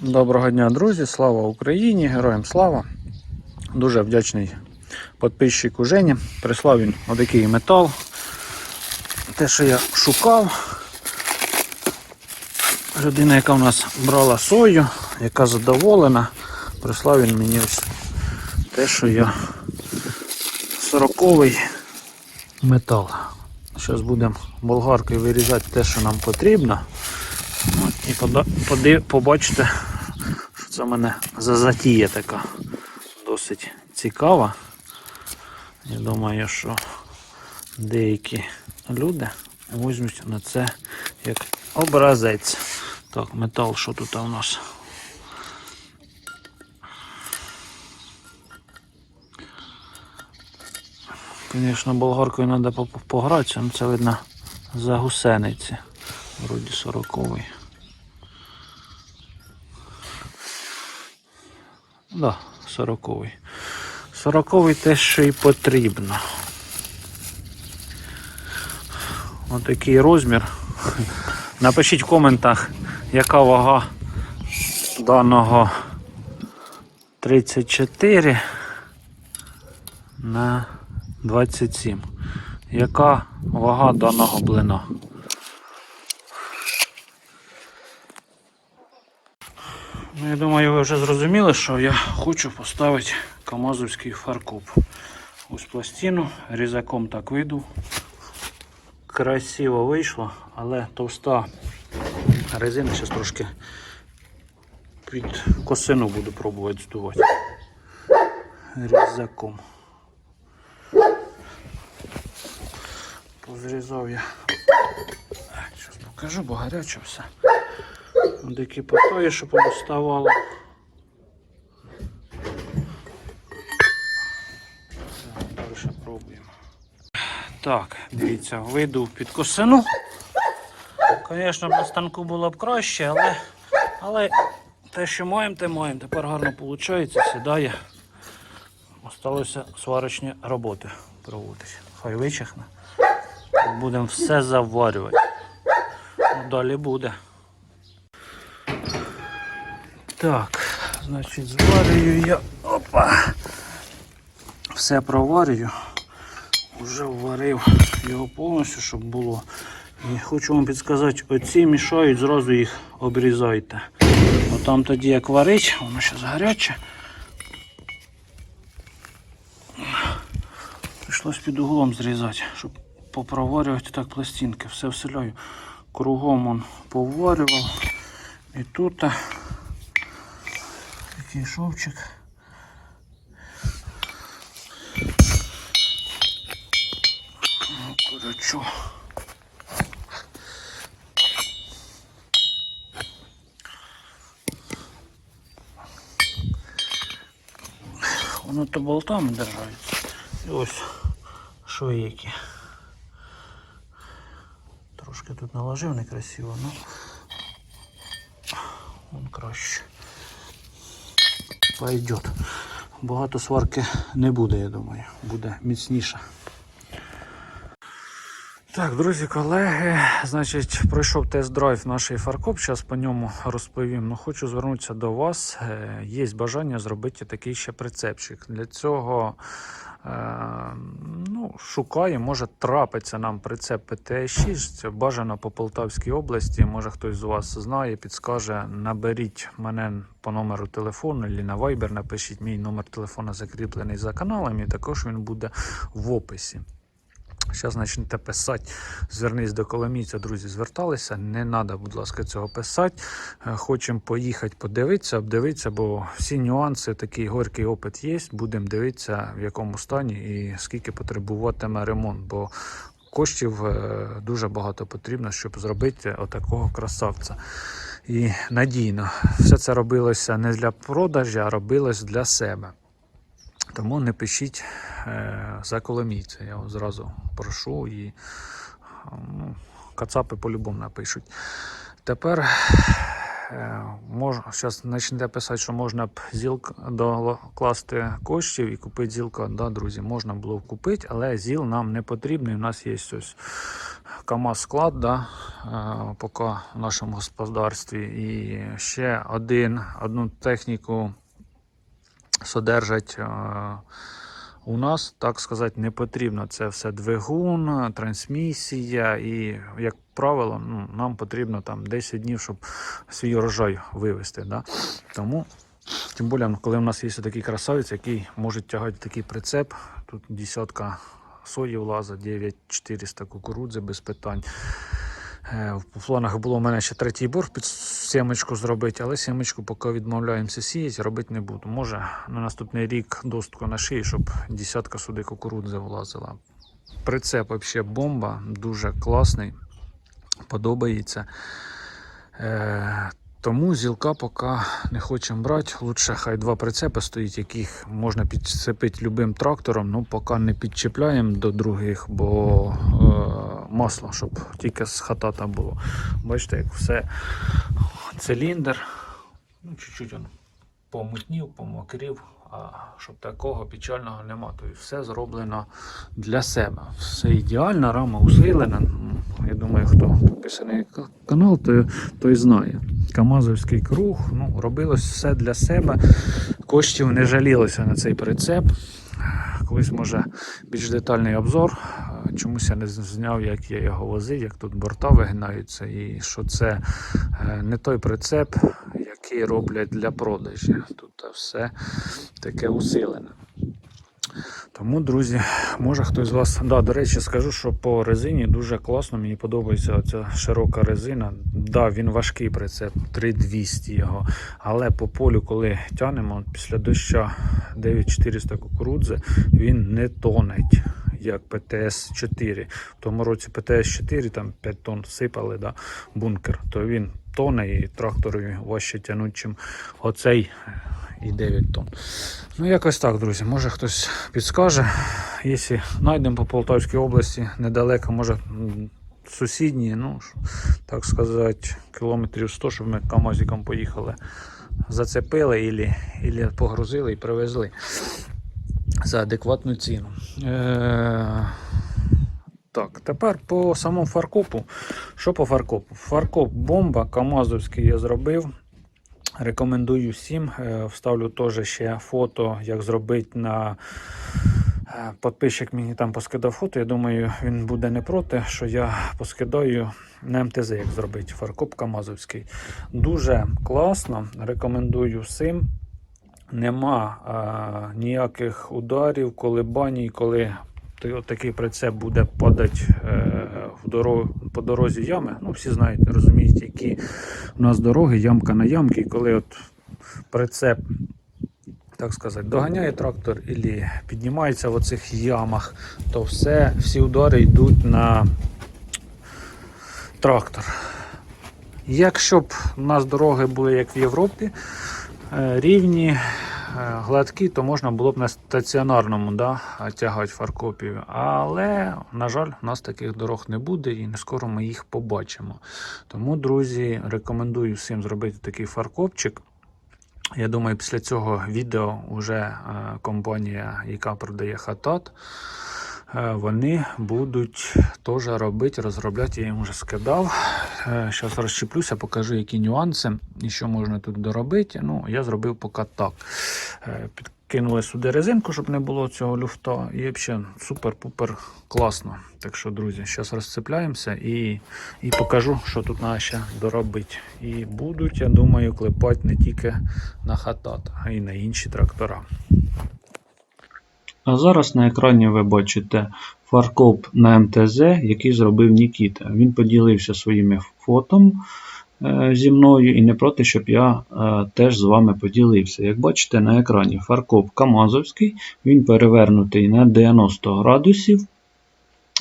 Доброго дня, друзі! Слава Україні! Героям слава! Дуже вдячний підписчику Жені. Прислав він отакий метал. Те, що я шукав. Людина, яка в нас брала сою, яка задоволена, прислав він мені ось те, що я 40-й метал. Зараз будемо болгаркою вирізати те, що нам потрібно. І побачите, це в мене за затія така досить цікава. Я думаю, що деякі люди візьмуть на це як образець. Так, метал, що тут у нас? Звісно, болгаркою треба погратися, але це видно за гусениці. Вроді сороковий. Да, сороковий. Сороковий те, що і потрібно. Отакий розмір. Напишіть в коментах, яка вага даного 34 на 27. Яка вага даного блина? Ну, я думаю, ви вже зрозуміли, що я хочу поставити камазовський фаркоп. Ось пластину, різаком так вийду. Красиво вийшло, але товста резина зараз трошки під косину буду пробувати здувати. Різаком. Позрізав я. Зараз покажу, бо гаряче все. Дикі потої, щоб воно ставало. Далі пробуємо. Так, дивіться, вийду під косину. Звісно, на станку було б краще, але, але те, що маємо, те маємо. Тепер гарно виходить, сідає. Осталося сварочні роботи проводити. Хай вичихне. Будемо все заварювати. Ну, Далі буде. Так, значить, зварюю я. Опа. Все проварюю. Уже вварив його повністю, щоб було. І хочу вам підказати, оці мішають, зразу їх обрізайте. Бо там тоді як варить, воно зараз гаряче. Прийшлось під углом зрізати, щоб попроварювати так пластинки. Все вселяю. Кругом он поварював. І тут такий шовчик. Ну, Корочу. Воно то болтами держається. І ось швейки. Трошки тут наложив некрасиво, ну он краще. Пойдет. Багато сварки не буде, я думаю. Буде міцніше. Так, друзі, колеги, значить, пройшов тест-драйв нашої фаркоп. Зараз по ньому розповім. Ну, хочу звернутися до вас. Е, Є бажання зробити такий ще прицепчик. Для цього ну, Шукає, може трапиться нам прицеп ПТ-6. Це бажано по Полтавській області. Може хтось з вас знає, підскаже. Наберіть мене по номеру телефону або на Viber напишіть. Мій номер телефона закріплений за каналом, і також він буде в описі. Зараз почнете писати, звернись до Коломійця, друзі, зверталися. Не треба, будь ласка, цього писати. Е, Хочемо поїхати подивитися, обдивитися, бо всі нюанси, такий горький опит є. Будемо дивитися, в якому стані і скільки потребуватиме ремонт. Бо коштів е, дуже багато потрібно, щоб зробити отакого красавця. І надійно. Все це робилося не для продажу, а робилось для себе. Тому не пишіть е, за коломійця. Я вас зразу прошу і ну, кацапи по-любому напишуть. Тепер е, зараз почнете писати, що можна б ЗІЛ докласти коштів і купити ЗІЛка. Да, друзі, можна було б купити, але ЗІЛ нам не потрібний. У нас є ось КАМАЗ склад, да, е, поки в нашому господарстві. І ще один, одну техніку содержать. е, у нас, так сказати, не потрібно. Це все двигун, трансмісія, і, як правило, ну, нам потрібно там 10 днів, щоб свій урожай вивезти. Да? Тому, тим більше, коли у нас є такий красавець, який може тягати такий прицеп, тут десятка сої влазить, 9400 кукурудзи без питань. Е, В планах було у мене ще третій борг під сімечку зробити, але сімечку поки відмовляємося сіяти, робити не буду. Може на наступний рік достку на шиї, щоб десятка сюди кукурудзи влазила. Прицеп взагалі бомба, дуже класний, подобається. Е, тому зілка поки не хочемо брати. Лучше хай два прицепи стоїть, яких можна підцепити любим трактором. Ну, поки не підчіпляємо до других, бо е, масло, щоб тільки з хатата було. Бачите, як все циліндр. Ну, чуть-чуть він помутнів, помокрів, а щоб такого печального нема. Тобто все зроблено для себе. Все ідеально, рама усилена. Я думаю, хто підписаний канал, той, той знає. Камазовський круг, ну, робилось все для себе. Коштів не жалілося на цей прицеп. Колись може більш детальний обзор. Чомусь я не зняв, як я його возив, як тут борта вигинаються, і що це е, не той прицеп, який роблять для продажі. Тут все таке усилене. Тому, друзі, може хтось з вас. Да, до речі, скажу, що по резині дуже класно. Мені подобається ця широка резина. Да, він важкий прицеп, 3200 його. Але по полю, коли тянемо після доща 9400 кукурудзи, він не тонеть. Як ПТС-4. В тому році ПТС-4 там 5 тонн сипали, да, бункер, то він тоне і тракторові важче тянуть, чим оцей і 9 тонн. Ну, якось так, друзі. Може хтось підскаже. Якщо знайдемо по Полтавській області недалеко, може сусідні, ну, так сказати, кілометрів 100, щоб ми КАМАЗиком поїхали. Зацепили ілі погрузили і привезли за адекватну ціну. Е- так, тепер по самому фаркопу. Що по фаркопу? Фаркоп бомба, КАМАЗовський я зробив. Рекомендую всім. Е, Вставлю теж ще фото, як зробити на е, подписчик мені там поскидав фото. Я думаю, він буде не проти, що я поскидаю на МТЗ, як зробити фаркоп Камазовський. Дуже класно. Рекомендую всім. Нема е, ніяких ударів, колебаній, коли такий прицеп буде падати е, в дорогу, по дорозі ями. Ну, всі знаєте, розумієте, які у нас дороги, ямка на ямки, коли от прицеп, так сказати, доганяє трактор і піднімається в оцих ямах, то все, всі удари йдуть на трактор. Якщо б у нас дороги були як в Європі, рівні, е, гладкі, то можна було б на стаціонарному да, тягати фаркопів. Але, на жаль, у нас таких дорог не буде і не скоро ми їх побачимо. Тому, друзі, рекомендую всім зробити такий фаркопчик. Я думаю, після цього відео вже е, компанія, яка продає хатат, е, вони будуть теж робити, розробляти. Я їм вже скидав. Зараз розчіплюся, покажу, які нюанси і що можна тут доробити. Ну, я зробив поки так. Е, Підкинули сюди резинку, щоб не було цього люфта. І взагалі супер-пупер класно. Так що, друзі, зараз розцепляємося і, і покажу, що тут треба ще доробити. І будуть, я думаю, клепати не тільки на хатат, а й на інші трактора. А зараз на екрані ви бачите фаркоп на МТЗ, який зробив Нікіта. Він поділився своїми фото е, зі мною і не проти, щоб я е, теж з вами поділився. Як бачите на екрані фаркоп Камазовський, він перевернутий на 90 градусів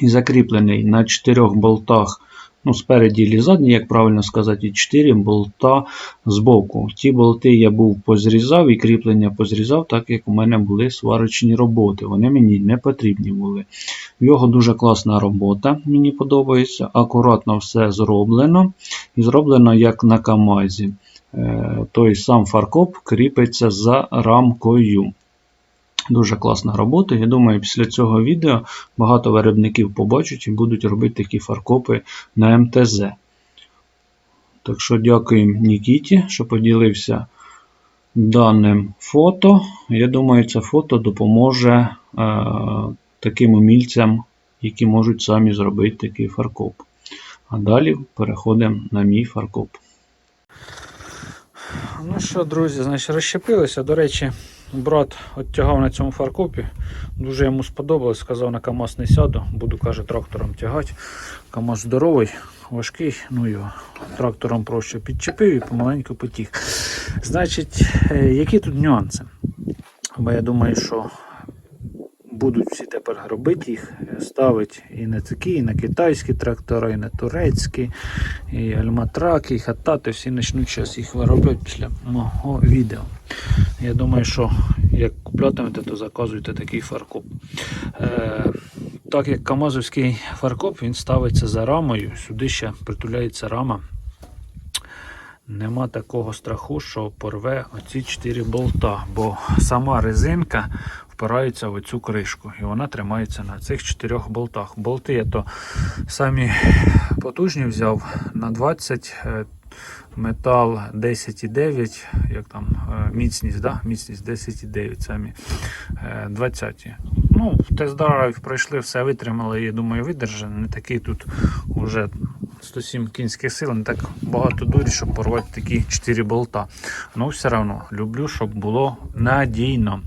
і закріплений на 4 болтах. Ну, спереді і задні, як правильно сказати, і 4 болта збоку. Ті болти я був позрізав і кріплення позрізав, так як у мене були сварочні роботи. Вони мені не потрібні були. Його дуже класна робота, мені подобається. Акуратно все зроблено. І зроблено як на Камазі. е, той сам фаркоп кріпиться за рамкою. Дуже класна робота. Я думаю, після цього відео багато виробників побачать і будуть робити такі фаркопи на МТЗ. Так що дякуємо Нікіті, що поділився даним фото. Я думаю, це фото допоможе е, таким умільцям, які можуть самі зробити такий фаркоп. А далі переходимо на мій фаркоп. Ну що, друзі, значить, розщепилися. До речі, брат оттягав на цьому фаркопі. Дуже йому сподобалось. Сказав, на КАМАЗ не сяду, буду, каже, трактором тягати. КАМАЗ здоровий, важкий, ну його трактором проще підчепив і помаленьку потіг. Значить, е, які тут нюанси? Бо я думаю, що будуть всі тепер робити їх, ставити і на такі, і на китайські трактори, і на турецькі, і альматраки, і хатати, всі почнуть зараз їх виробляти після мого відео. Я думаю, що як куплятимете, то заказуйте такий фаркоп. Е, так як Камазовський фаркоп, він ставиться за рамою, сюди ще притуляється рама. Нема такого страху, що порве оці 4 болта, бо сама резинка впирається в цю кришку і вона тримається на цих 4 болтах. Болти я то самі потужні взяв на 20 е, метал 10,9, як там е, міцність, да? міцність 10,9 самі е, 20. Ну, в тест-драйв пройшли, все витримали, я думаю, видержи. Не такий тут уже 107 кінських сил, не так багато дурі, щоб порвати такі 4 болта. Ну, все одно люблю, щоб було надійно.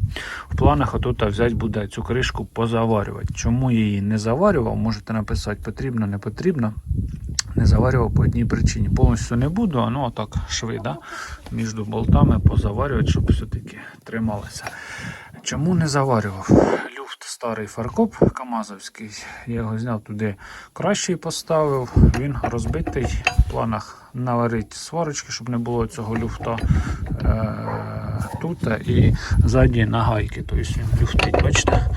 В планах отут взяти буде цю кришку позаварювати. Чому її не заварював, можете написати, потрібно, не потрібно. Не заварював по одній причині. Повністю не буду, а ну отак шви, да? між болтами позаварювати, щоб все-таки трималося. Чому не заварював? Старий фаркоп Камазовський. Я його зняв туди кращий поставив. Він розбитий. В планах наварити сварочки, щоб не було цього люфта е- тут і ззаді на гайки. Тобто він люфтить, бачите?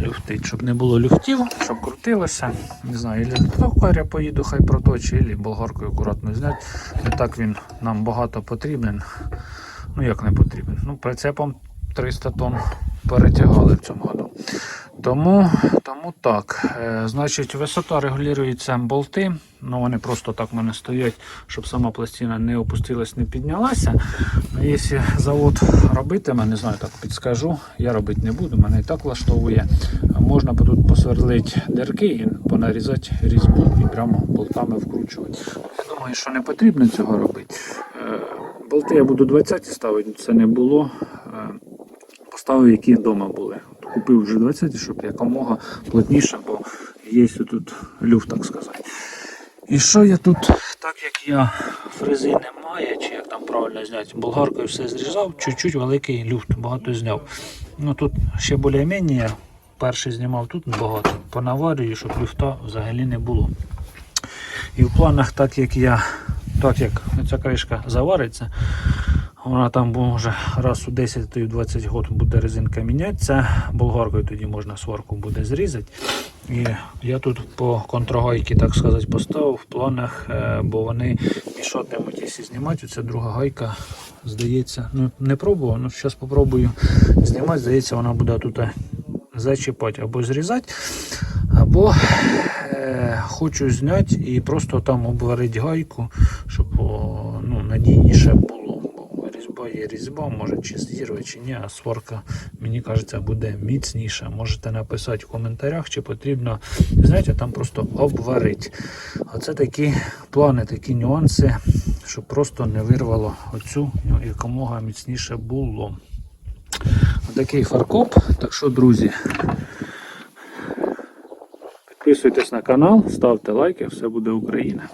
Люфтить, щоб не було люфтів, щоб крутилося. Не знаю, ілі токаря поїду, хай проточить, ілі болгаркою акуратно зняти. Не так він нам багато потрібен. Ну як не потрібен. Ну, прицепом 300 тонн перетягали в цьому году. Тому, тому так. Е, значить, висота регулюється болти. Ну, вони просто так в мене стоять, щоб сама пластина не опустилась, не піднялася. Ну, Якщо завод робитиме, не знаю, так підскажу, я робити не буду, мене і так влаштовує. Можна тут посверлити дірки і понарізати різьбу і прямо болтами вкручувати. Я думаю, що не потрібно цього робити. Е, Болти я буду 20 ставити, це не було. Е, Поставив, які вдома були. Купив вже 20, щоб якомога плотніше, бо є тут люфт, так сказати. І що я тут, так як я фрези немає, чи як там правильно зняти, болгаркою все зрізав, чуть-чуть великий люфт, багато зняв. Ну тут ще більш-менш я перший знімав тут багато, понаварюю, щоб люфта взагалі не було. І в планах, так як я, так як ця кришка завариться, вона там може раз у 10-20 років буде резинка мінятися, болгаркою тоді можна сварку буде зрізати. І я тут по контрагайки, так сказати, поставив в планах, е, бо вони мішатимуть, якщо знімати. Це друга гайка, здається, ну не пробував, ну зараз спробую знімати, здається, вона буде тут зачіпати або зрізати. Або е, хочу зняти і просто там обварити гайку, щоб ну, надійніше було. Є різьба, може чи зірве, чи ні, а сварка, мені кажеться, буде міцніша. Можете написати в коментарях, чи потрібно знаєте, там просто обварити. Оце такі плани, такі нюанси, щоб просто не вирвало оцю якомога міцніше було. Отакий фаркоп. Так що, друзі. Підписуйтесь на канал, ставте лайки, все буде Україна.